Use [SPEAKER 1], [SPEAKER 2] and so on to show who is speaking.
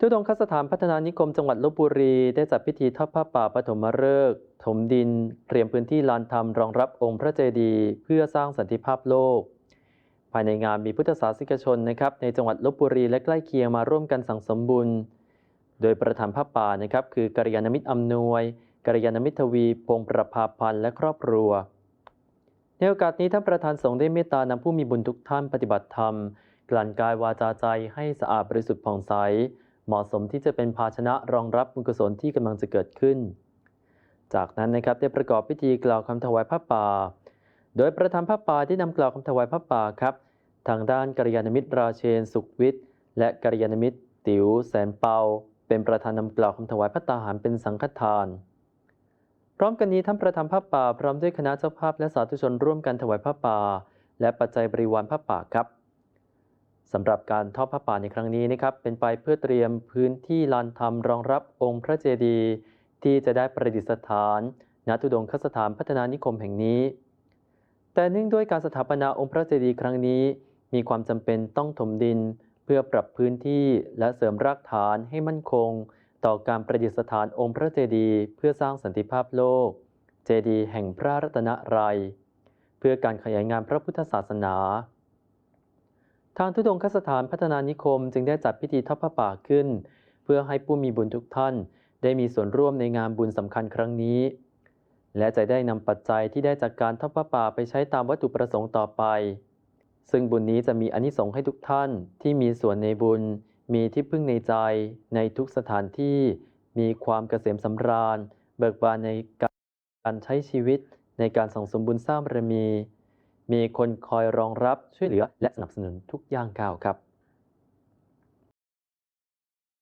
[SPEAKER 1] ทุดงคสถานพัฒนานิคมจังหวัดลบบุรีได้จัดพิธีทอดผ้าป่าปฐมฤกษ์ถมดิน เตรียมพื้นที่ลานธรรมรองรับองค์พระเจดีย์เพื่อสร้างสันติภาพโลก ภายในงานมีพุทธศาสนิกชนนะครับในจังหวัดลบบุรีและใกล้เคียงมาร่วมกันสั่งสมบุญ โดยประธานผ้าป่านะครับคือกัลยาณมิตรอำนวยกัลยาณมิตรทวีพงประภาพันธ์และครอบครัว ในโอกาสนี้ท่านประธานสงฆ์ได้เมตตานำผู้มีบุญทุกท่านปฏิบัติธรรม กลั่นกายวาจาใจให้สะอาดบริสุทธิ์ผ่องใส เหมาะสมที่จะเป็นภาชนะรองรับบุญกุศลที่กำลังจะเกิดขึ้น จากนั้นนะครับได้ประกอบพิธีกล่าวคำถวายผ้าป่า โดยประธานผ้าป่าที่นำกล่าวคำถวายผ้าป่าครับ ทางด้านกัลยาณมิตรราเชนสุขวิทย์ และกัลยาณมิตร ติ๋วแสนเปา เป็นประธานนำกล่าวคำถวายพระตาหารเป็นสังฆทาน พร้อมกันนี้ท่านประธานผ้าป่าพร้อมด้วยคณะเจ้าภาพและสาธุชนร่วมกันถวายผ้าป่าและปัจจัยบริวารผ้าป่าครับ สำหรับการทอดผ้าป่าในครั้งนี้นะครับเป็นไปเพื่อเตรียมพื้นที่ลานธรรมรองรับองค์พระเจดีย์ที่จะได้ประดิษฐานณทุดงคสถานพัฒนานิคมแห่งนี้ แต่เนื่องด้วยการสถาปนาองค์พระเจดีย์ครั้งนี้ มีความจำเป็นต้องถมดิน เพื่อปรับพื้นที่และเสริมรากฐานให้มั่นคง ต่อการประดิษฐานองค์พระเจดีย์เพื่อสร้างสันติภาพโลก เจดีย์แห่งพระรัตนรัยเพื่อการขยายงานพระพุทธศาสนา ทางทุดงคสถานพัฒนานิคมจึงได้จัดพิธีทอดผ้าป่าขึ้น เพื่อให้ผู้มีบุญทุกท่าน ได้มีส่วนร่วมในงานบุญสำคัญครั้งนี้ และจะได้นำปัจจัยที่ได้จากการทอดผ้าป่าไปใช้ตามวัตถุประสงค์ต่อไป ซึ่งบุญนี้จะมีอนิสงส์ให้ทุกท่านที่มีส่วนในบุญ มีที่พึ่งในใจ ในทุกสถานที่ มีความเกษมสำราญ เบิกบานในการใช้ชีวิต ในการส่งสมบุญสร้างบารมี มีคนคอยรองรับช่วยเหลือและสนับสนุนทุกย่างก้าวครับ